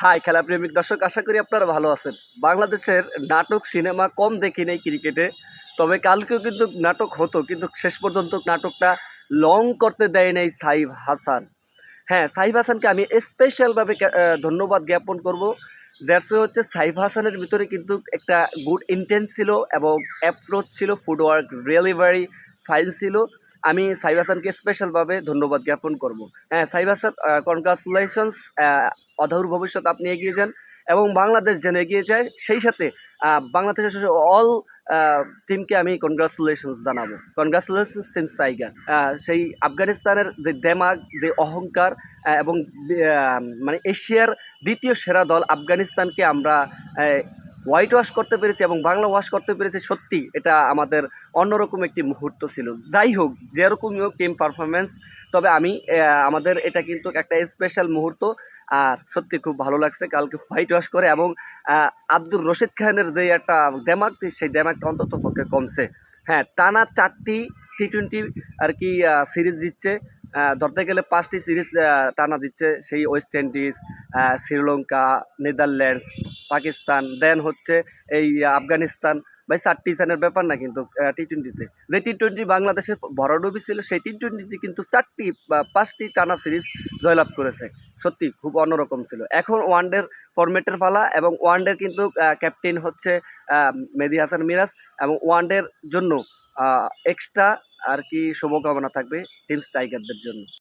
High খেলাপ্রেমিক দর্শক, আশা করি আপনারা ভালো আছেন। বাংলাদেশের নাটক, সিনেমা কম দেখি নেই ক্রিকেটে, তবে কালকেও কিন্তু নাটক হতো, কিন্তু শেষ পর্যন্ত নাটকটা লং করতে দেয় নাই সাইফ হাসান। হ্যাঁ সাইফ হাসানকে আমি স্পেশালভাবে ধন্যবাদ জ্ঞাপন করব। দ্যাটস হচ্ছে সাইফ হাসানের ভিতরে কিন্তু একটা গুড ইন্টেন্স ছিল এবং অ্যাপ্রোচ ছিল ফুটওয়ার্ক রিয়েলি ফাইল ছিল। আমি সাইফ হাসানকে স্পেশালভাবে ধন্যবাদ জ্ঞাপন করব। হ্যাঁ সাইফ হাসান কনগ্রাচুলেশনস অধৌর ভবিষ্যৎ আপনি এগিয়ে যান এবং বাংলাদেশ যেন এগিয়ে যায়, সেই সাথে বাংলাদেশের অল টিমকে আমি কনগ্রাচুলেশনস জানাব। কনগ্রাচুলেশনস টিম সাইগার সেই আফগানিস্তানের যে দেমাগ, যে অহংকার এবং মানে এশিয়ার দ্বিতীয় সেরা দল আফগানিস্তানকে আমরা হোয়াইট ওয়াশ করতে পেরেছি এবং বাংলা ওয়াশ করতে পেরেছি, সত্যি এটা আমাদের অন্যরকম একটি মুহূর্ত ছিল। যাই হোক, যেরকমই হোক টিম পারফরমেন্স তবে আমি আমাদের এটা কিন্তু একটা স্পেশাল মুহূর্ত। আর সত্যি খুব ভালো লাগছে কালকে হোয়াইট ওয়াশ করে এবং আব্দুর রশিদ খানের যে একটা দেমাগ সেই দেমাগটা অন্তত পক্ষে কমছে। হ্যাঁ টানা চারটি টি টোয়েন্টি আর কি সিরিজ দিচ্ছে ধরতে গেলে পাঁচটি সিরিজ টানা দিচ্ছে। সেই West Indies Sri Lanka Netherlands Pakistan then হচ্ছে এই আফগানিস্তান। ভাই চারটি সানের ব্যাপার না কিন্তু টি টোয়েন্টিতে যে টি টোয়েন্টি বাংলাদেশে ভরাডুবি ছিল, সেই টি টোয়েন্টিতে কিন্তু চারটি বা পাঁচটি টানা সিরিজ জয়লাভ করেছে। সত্যি, খুব অন্যরকম ছিল। এখন ওয়ানডের ফরম্যাটের পালা এবং ওয়ানডের কিন্তু ক্যাপ্টেন হচ্ছে মেহেদী হাসান মিরাজ এবং ওয়ানডের জন্য এক্সট্রা আর কি শুভকামনা থাকবে টিমস টাইগারদের জন্য।